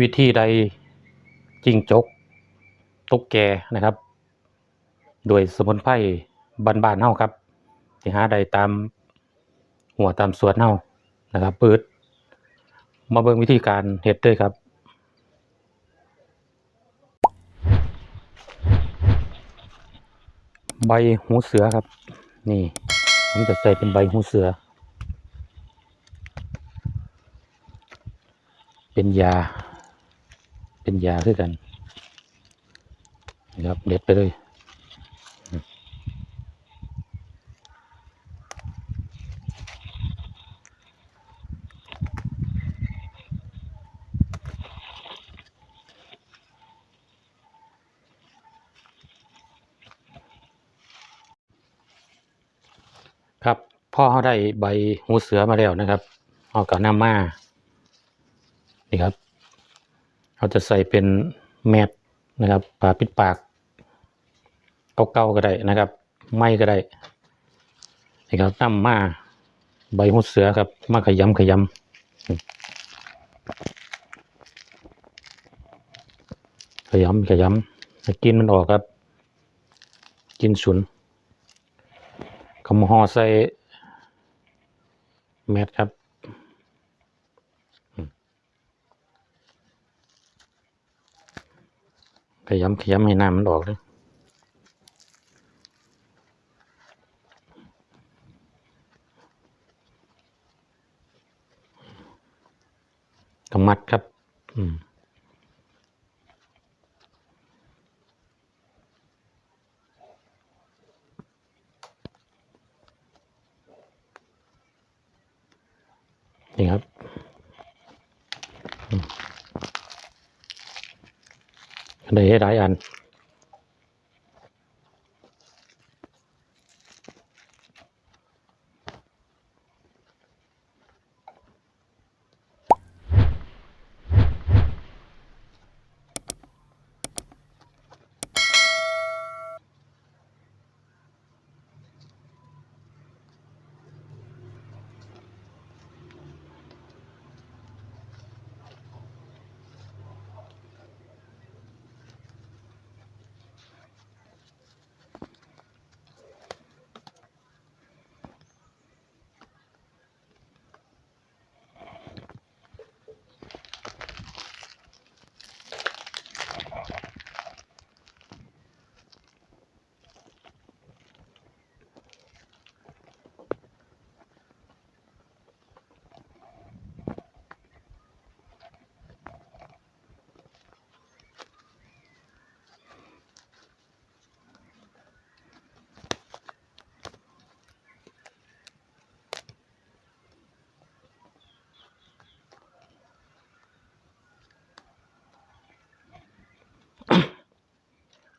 วิธีใดจิงจกตุ๊กแกนะครับ โดยสมุนไพรบ้านๆเฮาครับที่หาได้ตามหัวตามสวนเฮานะครับปิดมาเบิ่งวิธีการเฮ็ดด้วยครับใบหูเสือครับ นี่ผมจะใส่เป็นใบหูเสือ เป็นยา เป็นยาด้วยกันนะครับเด็ดไปเลยครับพ่อเขาได้ใบหูเสือมาแล้วนะครับเอากับน้ำมานี่ครับ เราจะใส่เป็นแมสนะครับปาปิดปากเก่าๆก็ได้นะครับ ไม่ก็ได้นี่ครับน้ำมาใบหูเสือครับ มาขยำขยำขยำขยำกินมันออกครับ กินฉุนขมห่อใส่แมสครับ ยำขยำให้น้ำมันออกเลยกำมัดครับ อืมนี่ครับ ได้หลายอัน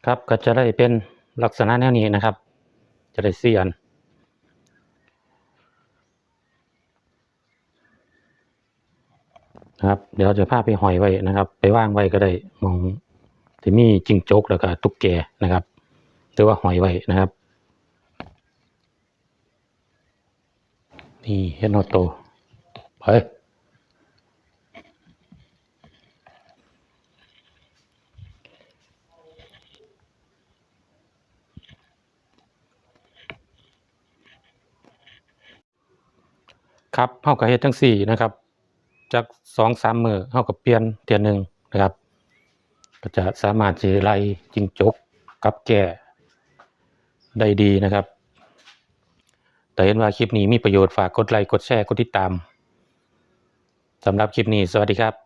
ครับก็จะได้เป็นลักษณะแนวนี้นะครับ จะได้เสียนนะครับ เดี๋ยวจะพาไปหอยไว้นะครับ ไปว่างไว้ก็ได้มองที่มีจิงจกแล้วก็ตุ๊กแกนะครับหรือว่าหอยไว้นะครับนี่เห็นโนโตไป ครับเฮาก็เฮ็ดจังซี่นะครับ จากสองสามมือเฮาก็เปลี่ยนเทื่อหนึ่งนะครับ ก็จะสามารถสิไล่จิงจกกับแก่ได้ดีนะครับ แต่เห็นว่าคลิปนี้มีประโยชน์ฝากกดไลค์กดแชร์กดติดตามสำหรับคลิปนี้ สวัสดีครับ